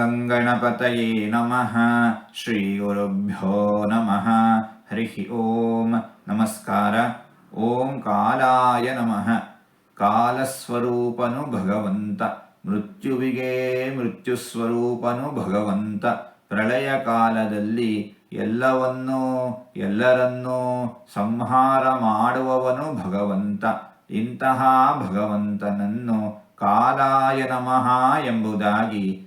ಗಂಗಣಪತಯೇ ನಮಃ ಶ್ರೀ ಗುರುಭ್ಯೋ ನಮಃ ಹರಿ ಓಂ ನಮಸ್ಕಾರ ಓಂ ಕಾಲಾಯ ನಮಃ ಕಾಲಸ್ವರೂಪನು ಭಗವಂತ ಮೃತ್ಯುವಿಗೆ ಮೃತ್ಯು ಸ್ವರೂಪನು ಭಗವಂತ ಪ್ರಳಯ ಕಾಲದಲ್ಲಿ ಎಲ್ಲವನ್ನೂ, ಎಲ್ಲರನ್ನೂ ಸಂಹಾರ ಮಾಡುವವನು ಭಗವಂತ. ಇಂತಹ ಭಗವಂತನನ್ನು ಕಾಲಾಯ ನಮಃ ಎಂಬುದಾಗಿ